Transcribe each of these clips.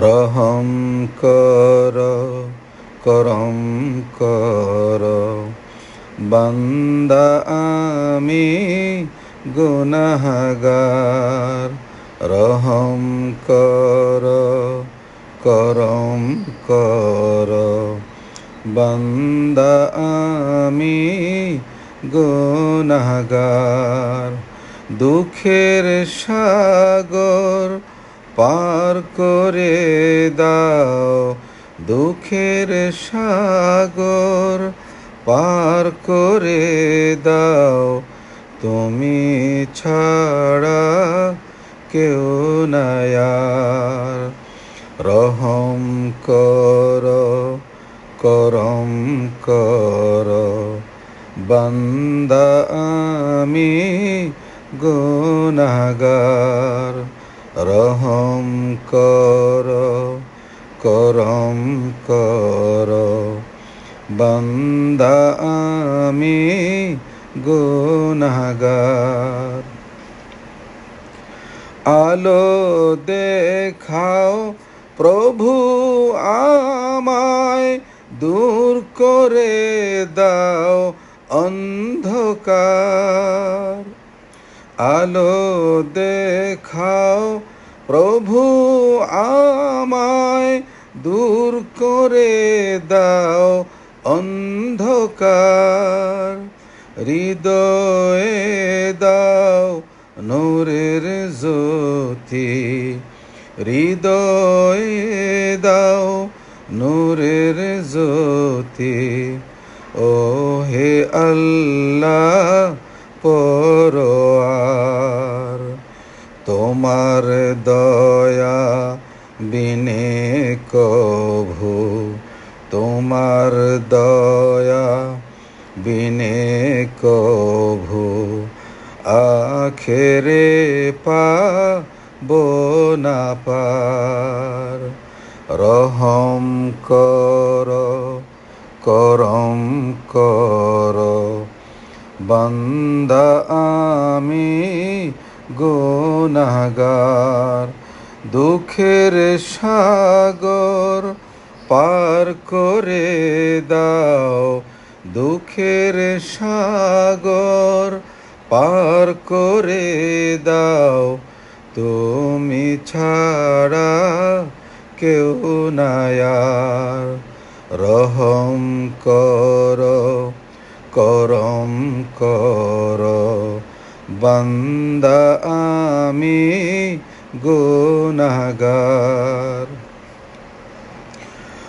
রহম কর করম কর বান্দা আমি গুনাহগার রহম কর করম কর। বান্দা, আমি গুনাহগার দুঃখের সাগর পার করে দাও। দুঃখের সাগর পার করে দাও। তুমি ছাড়া কেউ নায়ার রহম কর, করম কর। বান্দা, আমি গুনাগার। রহম কর, করম কর। বান্দা, আমি গুনাগার। আলো দেখাও প্রভু আমায় দূর করে দাও অন্ধকার। আলো দেখাও প্রভু আমায় দূর করে দাও অন্ধকার। হৃদয়ে দাও নূরের জ্যোতি। হৃদয়ে দাও নূরের জ্যোতি। ও হে আল্লাহ পরোয়ার, তোমার দয়া বিনে কভু। তোমার দয়া বিনে কভু। আখেরে পা না পার রহম কর, করম কর। বান্দা, আমি গুনাগার। দুঃখের সাগর পার করে দাও। দুঃখের সাগর পার করে দাও। তুমি ছাড়া কেউ নায়ার রহম কর, করম কর। বান্দা, আমি গুনাগার।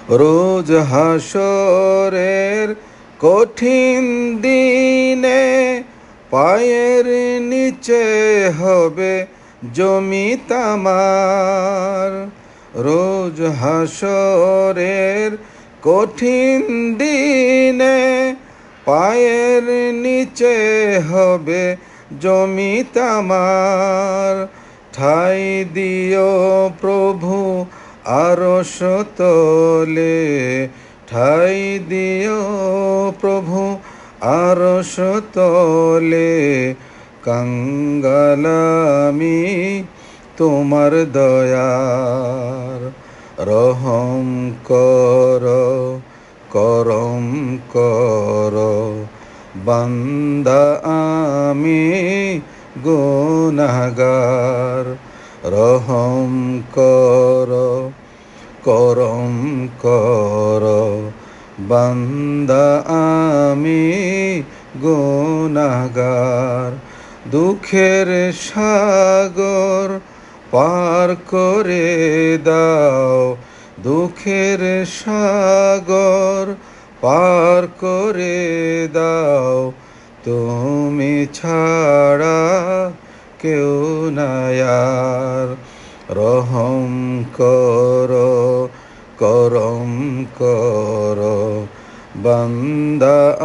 রোজ হাসরের কঠিন দিনে পায়ের নিচে হবে জমি তামার রোজ হাসরের কঠিন দিনে পায়ের নিচে হবে জমি তামার ঠাই দিও প্রভু আরও সতলে ঠাই দিও প্রভু আরও সতলে কাঙ্গালামি তোমার দয়ার। রহম কর, করম কর। বান্দা, আমি গুনাগার। রহম কর, করম কর। বান্দা, আমি গুনাগার। দুঃখের সাগর পার করে দাও। দুঃখের সাগর পার করে দাও। তুমি ছাড়া কেউ নায়ার রহম কর, করম কর। বান্দা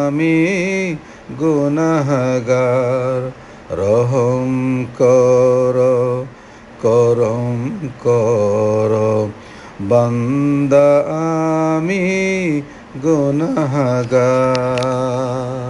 আমি গুনাহগার রহম কর করম কর। বান্দা আমি গুনাহগার।